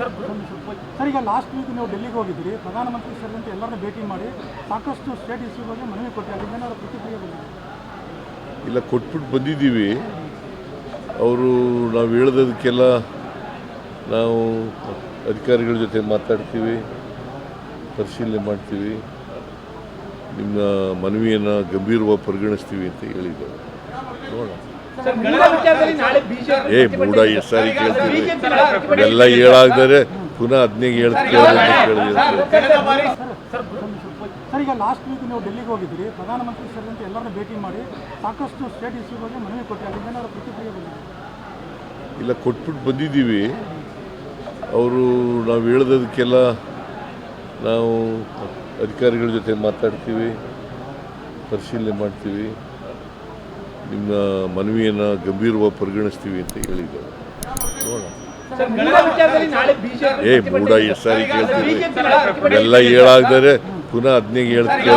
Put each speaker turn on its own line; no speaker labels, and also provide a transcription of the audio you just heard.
Sir ಈಗ last week ನೀವು ಡೆಲ್ಲಿಗೆ ಹೋಗಿದ್ದೀರಿ. ಪ್ರಧಾನಮಂತ್ರಿ ಸೇರಿದಂತೆ ಎಲ್ಲರನ್ನ ಭೇಟಿ ಮಾಡಿ ಸಾಕಷ್ಟು ಸ್ಟೇಟ್ ಇಶ್ಯೂ ಬಗ್ಗೆ ಮನವಿ ಕೊಟ್ಟರೆ ಏನಾದ್ರು ಪ್ರತಿಕ್ರಿಯೆ
ಇಲ್ಲ, ಕೊಟ್ಬಿಟ್ಟು ಬಂದಿದ್ದೀವಿ. ಅವರು ನಾವು ಹೇಳ್ದದಕ್ಕೆಲ್ಲ ನಾವು ಅಧಿಕಾರಿಗಳ ಜೊತೆ ಮಾತಾಡ್ತೀವಿ, ಪರಿಶೀಲನೆ ಮಾಡ್ತೀವಿ. ನಿಮ್ಮ ಮನವಿಯನ್ನು ಗಂಭೀರವಾಗಿ ಪರಿಗಣಿಸ್ತೀವಿ ಅಂತ ಹೇಳಿದ್ದಾರೆ. ನೋಡೋಣ. ಏ ಮೂಡ ಎಷ್ಟು ಸಾರಿ ಕೇಳ್ತೀವಿ ಎಲ್ಲ ಹೇಳಾಗ್ದರೆ ಪುನಃ ಹದಿನೈದು ಕೇಳಿದ್ರೆ
ಸರ್ ಈಗ ಲಾಸ್ಟ್ ವೀಕ್ ನೀವು ಡೆಲ್ಲಿಗೆ ಹೋಗಿದ್ದೀರಿ ಪ್ರಧಾನಮಂತ್ರಿ ಸೇರಿದಂತೆ ಎಲ್ಲರನ್ನೂ ಭೇಟಿ ಮಾಡಿ ಸಾಕಷ್ಟು ಸ್ಟೇಟ್ ಇಶ್ಯೂ ಬಗ್ಗೆ ಮನವಿ ಕೊಟ್ಟಿದ್ದಾರೆ ಪ್ರತಿಕ್ರಿಯೆ
ಇಲ್ಲ ಕೊಟ್ಬಿಟ್ಟು ಬಂದಿದ್ದೀವಿ ಅವರು ನಾವು ಹೇಳ್ದದಕ್ಕೆಲ್ಲ ನಾವು ಅಧಿಕಾರಿಗಳ ಜೊತೆ ಮಾತಾಡ್ತೀವಿ ಪರಿಶೀಲನೆ ಮಾಡ್ತೀವಿ ನಿಮ್ಮ ಮನವಿಯನ್ನು ಗಂಭೀರವಾಗಿ ಪರಿಗಣಿಸ್ತೀವಿ ಅಂತ ಹೇಳಿದ್ದಾರೆ ಏ, ಮೂಡ ಎಷ್ಟು ಸಾರಿ ಕೇಳ್ತೀವಿ ಎಲ್ಲ ಹೇಳಾಗ್ದರೆ ಪುನಃ ಹದಿನೈದು
ಹೇಳ್ತೀವಿ